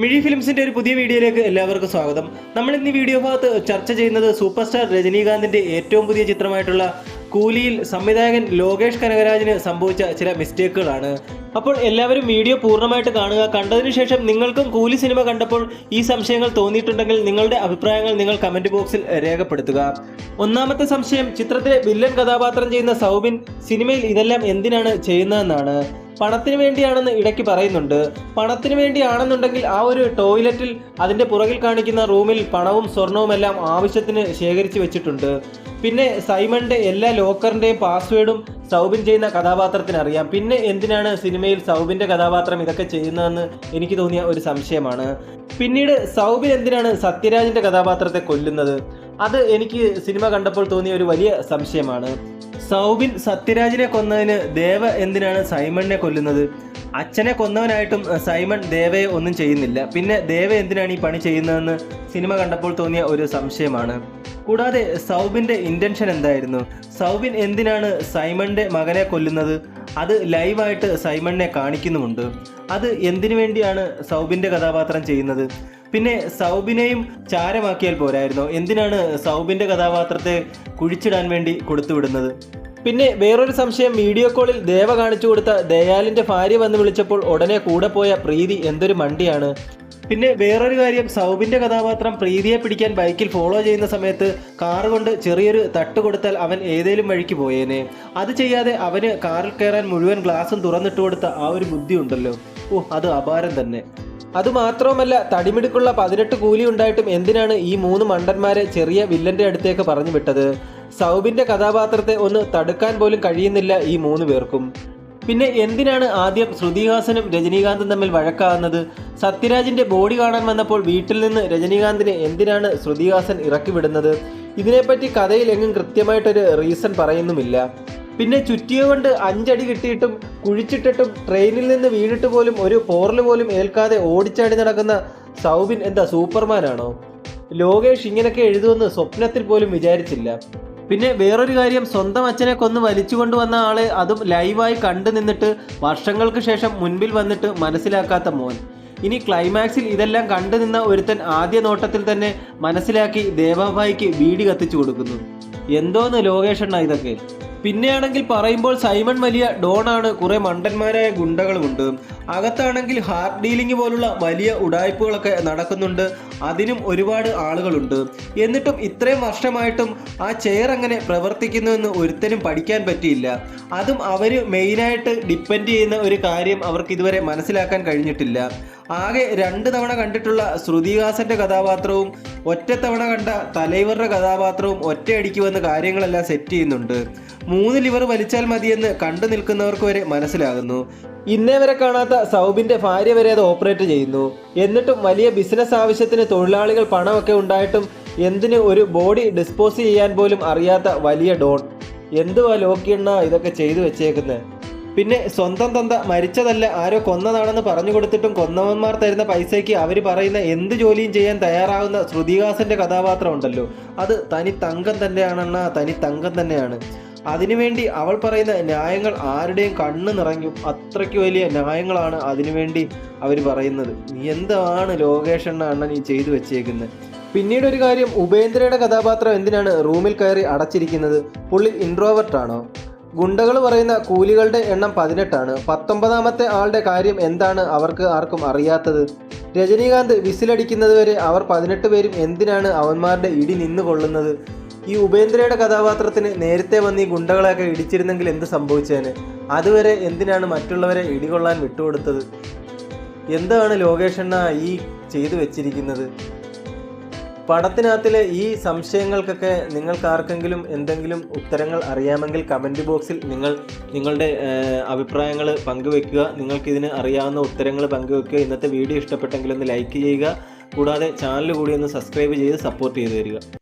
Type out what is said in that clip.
മിഴി ഫിലിംസിന്റെ ഒരു പുതിയ വീഡിയോയിലേക്ക് എല്ലാവർക്കും സ്വാഗതം. നമ്മൾ ഇന്ന് വീഡിയോ ഭാഗത്ത് ചർച്ച ചെയ്യുന്നത് സൂപ്പർ സ്റ്റാർ രജനീകാന്തിന്റെ ഏറ്റവും പുതിയ ചിത്രമായിട്ടുള്ള കൂലിയിൽ സംവിധായകൻ ലോകേഷ് കനകരാജിന് സംഭവിച്ച ചില മിസ്റ്റേക്കുകളാണ്. അപ്പോൾ എല്ലാവരും വീഡിയോ പൂർണമായിട്ട് കാണുക. കണ്ടതിനു ശേഷം നിങ്ങൾക്കും കൂലി സിനിമ കണ്ടപ്പോൾ ഈ സംശയങ്ങൾ തോന്നിയിട്ടുണ്ടെങ്കിൽ നിങ്ങളുടെ അഭിപ്രായങ്ങൾ നിങ്ങൾ കമന്റ് ബോക്സിൽ രേഖപ്പെടുത്തുക. ഒന്നാമത്തെ സംശയം ചിത്രത്തിലെ വില്ലൻ കഥാപാത്രം ചെയ്യുന്ന സൗബിൻ സിനിമയിൽ ഇതെല്ലാം എന്തിനാണ് ചെയ്യുന്നതെന്നാണ്. പണത്തിന് വേണ്ടിയാണെന്ന് ഇടയ്ക്ക് പറയുന്നുണ്ട്. പണത്തിന് വേണ്ടിയാണെന്നുണ്ടെങ്കിൽ ആ ഒരു ടോയ്ലറ്റിൽ അതിന്റെ പുറകിൽ കാണിക്കുന്ന റൂമിൽ പണവും സ്വർണവും എല്ലാം ആവശ്യത്തിന് ശേഖരിച്ച് വെച്ചിട്ടുണ്ട്. പിന്നെ സൈമണിന്റെ എല്ലാ ലോക്കറിന്റെയും പാസ്വേഡും സൗബിൻ ചെയ്യുന്ന കഥാപാത്രത്തിന് അറിയാം. പിന്നെ എന്തിനാണ് സിനിമയിൽ സൗബിന്റെ കഥാപാത്രം ഇതൊക്കെ ചെയ്യുന്നതെന്ന് എനിക്ക് തോന്നിയ ഒരു സംശയമാണ്. പിന്നീട് സൗബിൻ എന്തിനാണ് സത്യരാജിന്റെ കഥാപാത്രത്തെ കൊല്ലുന്നത്? അത് എനിക്ക് സിനിമ കണ്ടപ്പോൾ തോന്നിയ ഒരു വലിയ സംശയമാണ്. സൗബിൻ സത്യരാജിനെ കൊന്നതിന് ദേവ എന്തിനാണ് സൈമണിനെ കൊല്ലുന്നത്? അച്ഛനെ കൊന്നവനായിട്ടും സൈമൺ ദേവയെ ഒന്നും ചെയ്യുന്നില്ല. പിന്നെ ദേവ എന്തിനാണ് ഈ പണി ചെയ്യുന്നതെന്ന് സിനിമ കണ്ടപ്പോൾ തോന്നിയ ഒരു സംശയമാണ്. കൂടാതെ സൗബിന്റെ ഇന്റൻഷൻ എന്തായിരുന്നു? സൗബിൻ എന്തിനാണ് സൈമണിന്റെ മകനെ കൊല്ലുന്നത്? അത് ലൈവായിട്ട് സൈമണിനെ കാണിക്കുന്നുമുണ്ട്. അത് എന്തിനു വേണ്ടിയാണ് സൗബിന്റെ കഥാപാത്രം ചെയ്യുന്നത്? പിന്നെ സൗബിനെയും ചാരമാക്കിയാൽ പോരായിരുന്നോ? എന്തിനാണ് സൗബിന്റെ കഥാപാത്രത്തെ കുഴിച്ചിടാൻ വേണ്ടി കൊടുത്തുവിടുന്നത്? പിന്നെ വേറൊരു സംശയം വീഡിയോ കോളിൽ ദേവ കാണിച്ചു കൊടുത്ത ദയാലിന്റെ ഭാര്യ വന്ന് വിളിച്ചപ്പോൾ ഉടനെ കൂടെ പോയ പ്രീതി എന്തൊരു മണ്ടിയാണ്. പിന്നെ വേറൊരു കാര്യം സൗബിന്റെ കഥാപാത്രം പ്രീതിയെ പിടിക്കാൻ ബൈക്കിൽ ഫോളോ ചെയ്യുന്ന സമയത്ത് കാറ് കൊണ്ട് ചെറിയൊരു തട്ട് കൊടുത്താൽ അവൻ ഏതേലും വഴിക്ക് പോയേനെ. അത് ചെയ്യാതെ അവന് കാറിൽ കയറാൻ മുഴുവൻ ഗ്ലാസും തുറന്നിട്ട് കൊടുത്ത ആ ഒരു ബുദ്ധി ഉണ്ടല്ലോ. ഓ അത് അപാരം തന്നെ. അതുമാത്രവുമല്ല തടിമിടുക്കുള്ള പതിനെട്ട് കൂലി ഉണ്ടായിട്ടും എന്തിനാണ് ഈ മൂന്ന് മണ്ടന്മാരെ ചെറിയ വില്ലന്റെ അടുത്തേക്ക് പറഞ്ഞു വിട്ടത്? സൗബിന്റെ കഥാപാത്രത്തെ ഒന്ന് തടുക്കാൻ പോലും കഴിയുന്നില്ല ഈ മൂന്ന് പേർക്കും. പിന്നെ എന്തിനാണ് ആദ്യം ശ്രുതിഹാസനും രജനീകാന്തും തമ്മിൽ വഴക്കാകുന്നത്? സത്യരാജിന്റെ ബോഡി കാണാൻ വന്നപ്പോൾ വീട്ടിൽ നിന്ന് രജനീകാന്തിനെ എന്തിനാണ് ശ്രുതിഹാസൻ ഇറക്കി വിടുന്നത്? ഇതിനെപ്പറ്റി കഥയിൽ എങ്ങും കൃത്യമായിട്ടൊരു റീസൺ പറയുന്നുമില്ല. പിന്നെ ചുറ്റിയ കൊണ്ട് അഞ്ചടി കിട്ടിയിട്ടും കുഴിച്ചിട്ടിട്ടും ട്രെയിനിൽ നിന്ന് വീണിട്ട് പോലും ഒരു പോറൽ പോലും ഏൽക്കാതെ ഓടിച്ചാടി നടക്കുന്ന സൗബിൻ എന്താ സൂപ്പർമാനാണോ? ലോകേഷ് ഇങ്ങനെയൊക്കെ എഴുതുമെന്ന് സ്വപ്നത്തിൽ പോലും വിചാരിച്ചില്ല. പിന്നെ വേറൊരു കാര്യം സ്വന്തം അച്ഛനെ കൊന്ന് വലിച്ചു കൊണ്ടുവന്ന ആളെ അതും ലൈവായി കണ്ടു നിന്നിട്ട് വർഷങ്ങൾക്ക് ശേഷം മുൻപിൽ വന്നിട്ട് മനസ്സിലാക്കാത്ത മോൻ. ഇനി ക്ലൈമാക്സിൽ ഇതെല്ലാം കണ്ടു നിന്ന ഒരുത്തൻ ആദ്യ നോട്ടത്തിൽ തന്നെ മനസ്സിലാക്കി ദേവാഭായിക്ക് ബീഡി കത്തിച്ചു കൊടുക്കുന്നു. എന്തോന്ന് ലോകേഷണ്ണ ഇതൊക്കെ? പിന്നെയാണെങ്കിൽ പറയുമ്പോൾ സൈമൺ വലിയ ഡോണാണ്. കുറെ മണ്ടന്മാരായ ഗുണ്ടകളുമുണ്ട്. അകത്താണെങ്കിൽ ഹാർഡ് ഡീലിംഗ് പോലുള്ള വലിയ ഉടായ്പകളൊക്കെ നടക്കുന്നുണ്ട്. അതിനും ഒരുപാട് ആളുകളുണ്ട്. എന്നിട്ടും ഇത്രയും വർഷമായിട്ടും ആ ചെയർ എങ്ങനെ പ്രവർത്തിക്കുന്നുവെന്ന് ഒരുത്തനും പഠിക്കാൻ പറ്റിയില്ല. അതും അവർ മെയിനായിട്ട് ഡിപ്പെൻഡ് ചെയ്യുന്ന ഒരു കാര്യം അവർക്ക് ഇതുവരെ മനസ്സിലാക്കാൻ കഴിഞ്ഞിട്ടില്ല. ആകെ രണ്ട് തവണ കണ്ടിട്ടുള്ള ശ്രുതിഹാസന്റെ കഥാപാത്രവും ഒറ്റത്തവണ കണ്ട തലൈവറുടെ കഥാപാത്രവും ഒറ്റയടിക്ക് വന്ന് കാര്യങ്ങളെല്ലാം സെറ്റ് ചെയ്യുന്നുണ്ട്. മൂന്ന് ലിവർ വലിച്ചാൽ മതിയെന്ന് കണ്ടു നിൽക്കുന്നവർക്ക് വരെ മനസ്സിലാകുന്നു. ഇന്നേ വരെ കാണാത്ത സൗബിന്റെ ഭാര്യ വരെ അത് ഓപ്പറേറ്റ് ചെയ്യുന്നു. എന്നിട്ടും വലിയ ബിസിനസ് ആവശ്യത്തിന് തൊഴിലാളികൾ പണമൊക്കെ ഉണ്ടായിട്ടും എന്തിന് ഒരു ബോഡി ഡിസ്പോസ് ചെയ്യാൻ പോലും അറിയാത്ത വലിയ ഡോൺ. എന്തുവാ ലോക്കിയണ്ണ ഇതൊക്കെ ചെയ്തു വെച്ചേക്കുന്നത് പിന്നെ സ്വന്തം തന്ത മരിച്ചതല്ല ആരോ കൊന്നതാണെന്ന് പറഞ്ഞു കൊടുത്തിട്ടും കൊന്നവന്മാർ തരുന്ന പൈസയ്ക്ക് അവർ പറയുന്ന എന്ത് ജോലിയും ചെയ്യാൻ തയ്യാറാവുന്ന ശ്രുതിഹാസന്റെ കഥാപാത്രം ഉണ്ടല്ലോ. അത് തനി തങ്കം തന്നെയാണെന്ന തനി തങ്കം തന്നെയാണ്. അതിനുവേണ്ടി അവൾ പറയുന്ന ന്യായങ്ങൾ ആരുടെയും കണ്ണ് നിറഞ്ഞു. അത്രയ്ക്ക് വലിയ ന്യായങ്ങളാണ് അതിനുവേണ്ടി അവർ പറയുന്നത്. എന്താണ് ലോകേഷണ്ണ അണ്ണൻ ഈ ചെയ്തു വെച്ചേക്കുന്നത് പിന്നീട് ഒരു കാര്യം ഉപേന്ദ്രയുടെ കഥാപാത്രം എന്തിനാണ് റൂമിൽ കയറി അടച്ചിരിക്കുന്നത്? പുള്ളി ഇൻട്രോവർട്ട് ആണോ? ഗുണ്ടകൾ പറയുന്ന കൂലികളുടെ എണ്ണം പതിനെട്ടാണ്. പത്തൊമ്പതാമത്തെ ആളുടെ കാര്യം എന്താണ് അവർക്ക് ആർക്കും അറിയാത്തത്? രജനീകാന്ത് വിസിലടിക്കുന്നത് വരെ അവർ പതിനെട്ട് പേരും എന്തിനാണ് അവന്മാരുടെ ഇടി നിന്നുകൊള്ളുന്നത് ഈ ഉപേന്ദ്രയുടെ കഥാപാത്രത്തിന് നേരത്തെ വന്ന് ഈ ഗുണ്ടകളെയൊക്കെ ഇടിച്ചിരുന്നെങ്കിൽ എന്ത് സംഭവിച്ചേനെ? അതുവരെ എന്തിനാണ് മറ്റുള്ളവരെ ഇടികൊള്ളാൻ വിട്ടുകൊടുത്തത്? എന്താണ് ലോകേഷണ്ണ ഈ ചെയ്തു വെച്ചിരിക്കുന്നത്? പടത്തിനകത്തിലെ ഈ സംശയങ്ങൾക്കൊക്കെ നിങ്ങൾക്ക് ആർക്കെങ്കിലും എന്തെങ്കിലും ഉത്തരങ്ങൾ അറിയാമെങ്കിൽ കമന്റ് ബോക്സിൽ നിങ്ങൾ നിങ്ങളുടെ അഭിപ്രായങ്ങൾ പങ്കുവെക്കുക. നിങ്ങൾക്കിതിന് അറിയാവുന്ന ഉത്തരങ്ങൾ പങ്കുവെക്കുക. ഇന്നത്തെ വീഡിയോ ഇഷ്ടപ്പെട്ടെങ്കിൽ ഒന്ന് ലൈക്ക് ചെയ്യുക. കൂടാതെ ചാനൽ കൂടി ഒന്ന് സബ്സ്ക്രൈബ് ചെയ്ത് സപ്പോർട്ട് ചെയ്ത് തരിക.